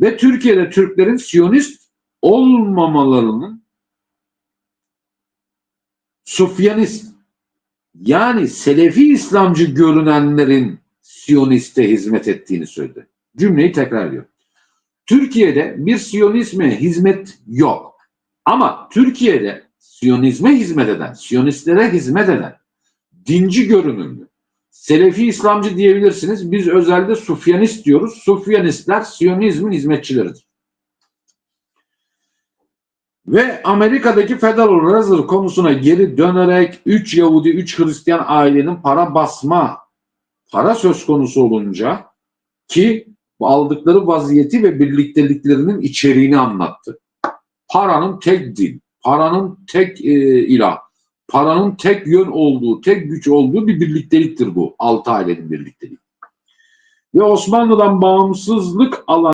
Ve Türkiye'de Türklerin Siyonist olmamalarının Sufyanist yani Selefi İslamcı görünenlerin Siyoniste hizmet ettiğini söyledi. Cümleyi tekrar ediyor. Türkiye'de bir Siyonizme hizmet yok. Ama Türkiye'de Siyonizme hizmet eden, Siyonistlere hizmet eden, dinci görünümlü, Selefi İslamcı diyebilirsiniz. Biz özelde Sufyanist diyoruz. Sufyanistler Siyonizmin hizmetçileridir. Ve Amerika'daki Federal Reserve konusuna geri dönerek 3 Yahudi, 3 Hristiyan ailenin para basma, para söz konusu olunca ki aldıkları vaziyeti ve birlikteliklerinin içeriğini anlattı. Paranın tek din, paranın tek e, ilah, paranın tek yön olduğu, tek güç olduğu bir birlikteliktir bu. Altı ailenin birlikteliği. Ve Osmanlı'dan bağımsızlık alan